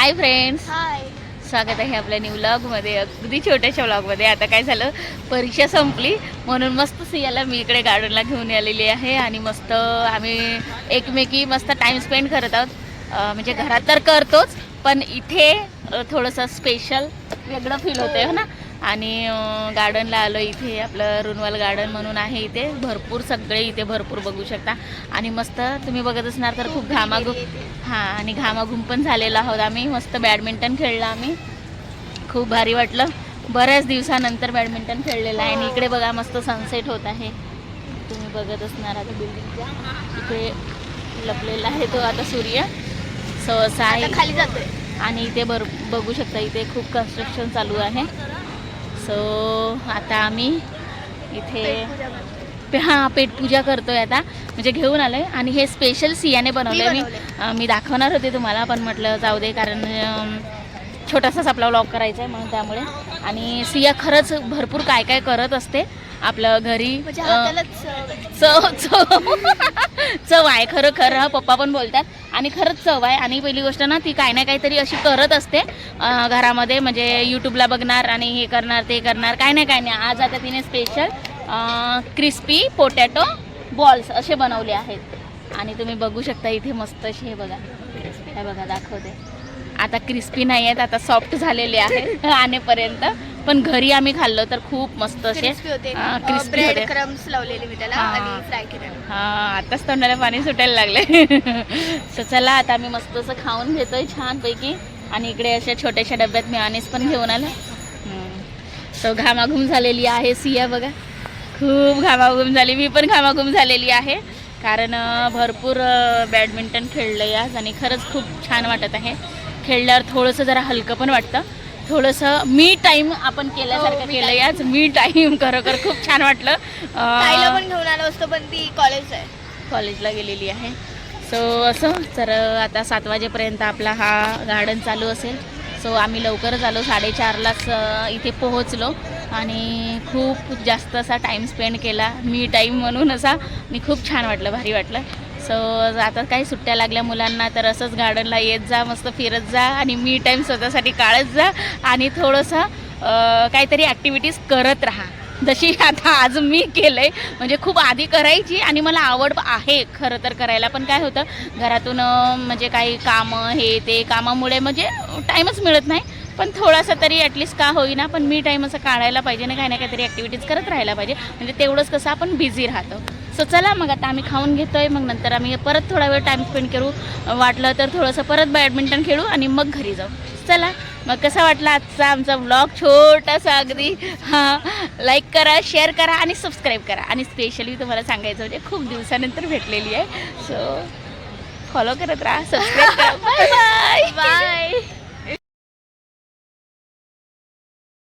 Hi friends hi स्वागत आहे आपल्या न्यू व्लॉगमध्ये अगदी छोट्याशा व्लॉगमध्ये आता काय झालं? परीक्षा संपली म्हणून मस्त सियाला मी इकडे गार्डनला घेऊन आलेली आहे आणि मस्त आम्ही एकमेकी मस्त टाईम स्पेंड करत आहोत. म्हणजे घरात तर करतोच पण इथे थोडंसं स्पेशल वेगळं फील होतं आहे ना? आणि गार्डनला आलो इथे. आपलं रुनवाल गार्डन म्हणून आहे इथे. भरपूर सगळे इथे भरपूर बघू शकता. आणि मस्त तुम्ही बघत असणार तर खूप घामाघूम हां आणि घामाघूम पण झालेलो आहोत आम्ही. मस्त बॅडमिंटन खेळलं आम्ही. खूप भारी वाटलं. बऱ्याच दिवसानंतर बॅडमिंटन खेळलेलं आहे. आणि इकडे बघा मस्त सनसेट होत आहे. तुम्ही बघत असणार आता बिल्डिंगच्या इकडे लपलेला आहे तो आता सूर्य. सो असा आहे. खाली जातोय. आणि इथे भर बघू शकता इथे खूप कन्स्ट्रक्शन चालू आहे. सो आता आम्ही इथे पे- हां पेटपूजा करतोय आता. म्हणजे घेऊन आलोय. आणि हे स्पेशल सियाने बनवलंय. मी मी दाखवणार होते तुम्हाला पण म्हटलं जाऊ दे कारण छोटासाच आपला व्लॉग करायचा आहे म्हणून त्यामुळे. आणि सिया खरंच भरपूर काय काय करत असते. आपलं घरी म्हणजे चव. चव चव. आहे खरं खरं. पप्पा पण बोलतात. आणि खरंच चव आहे. आणि पहिली गोष्ट ना ती काय ना काहीतरी अशी करत असते. घरामध्ये म्हणजे यूट्यूबला बघणार आणि हे करणार ते करणार. काय नाही काय नाही. आज आता तिने स्पेशल क्रिस्पी पोटॅटो बॉल्स असे बनवले आहेत. आणि तुम्ही बघू शकता इथे मस्त असे हे बघा. हे बघा दाखवते. आता क्रिस्पी नाही आहेत. आता सॉफ्ट झालेले आहेत. आणेपर्यंत पण घरी आम्ही खाल्लो तर खूप मस्त असे क्रिस्पी होते. हा. क्रम्स लावलेले मी त्याला हा. आणि फ्राय केले. हा आताच तोंडाला पाणी सुटायला लागले सो चला आता आम्ही मस्त असं खाऊन घेतोय छानपैकी. आणि इकडे अशा छोट्याशा डब्यात मी अनेस पण घेऊन आलं. सो घामाघूम झालेली आहे सिया बघा. खूप घामाघूम झाली. मी पण घामाघूम झालेली आहे. कारण भरपूर बॅडमिंटन खेळलं आज आणि खरंच खूप छान वाटत आहे. खेळल्यावर थोडंसं जरा हलकं पण वाटतं. थोडंसं मी टाईम आपण केल्यासारखं हो, me केलं time. आज मी टाईम खरोखर खूप छान वाटलं. ताईला अं, पण घेऊन आलो असतो पण ती कॉलेज आहे. कॉलेजला गेलेली आहे. सो असं तर आता सात वाजेपर्यंत आपला हा गार्डन चालू असेल. सो आम्ही लवकरच आलो साडेचारलाच अ, इथे पोहोचलो. आणि खूप जास्त असा टाईम स्पेंड केला. मी टाईम म्हणून असा मी खूप छान वाटलं भारी वाटलं. सो आता काही सुट्ट्या लागल्या मुलांना तर असंच गार्डनला येत जा मस्त फिरत जा आणि मी टाईम स्वतःसाठी काढत जा आणि थोडंसं काहीतरी ॲक्टिव्हिटीज करत राहा. जशी आता आज मी केलं आहे म्हणजे खूप आधी करायची आणि मला आवड आहे खरं तर करायला. पण काय होतं घरातून म्हणजे काही कामं हे ते कामामुळे म्हणजे टाईमच मिळत नाही. पण थोडासा तरी ॲटलिस्ट का होईना पण मी टाईम असं काढायला पाहिजे ना काही ना काहीतरी ॲक्टिव्हिटीज करत राहायला पाहिजे. म्हणजे तेवढंच कसं आपण बिझी राहतो. सो चला मग आता आम्ही खाऊन घेतोय. मग नंतर आम्ही परत थोडा वेळ टाईम स्पेंड करू. वाटलं तर थोडंसं परत बॅडमिंटन खेळू आणि मग घरी जाऊ. चला मग कसा वाटला आजचा आमचा ब्लॉग छोटासा अगदी. हां. लाईक करा शेअर करा आणि सबस्क्राईब करा. आणि स्पेशली तुम्हाला सांगायचं म्हणजे खूप दिवसानंतर भेटलेली आहे. सो फॉलो करत राहा सबस्क्राईब करा. Bye bye bye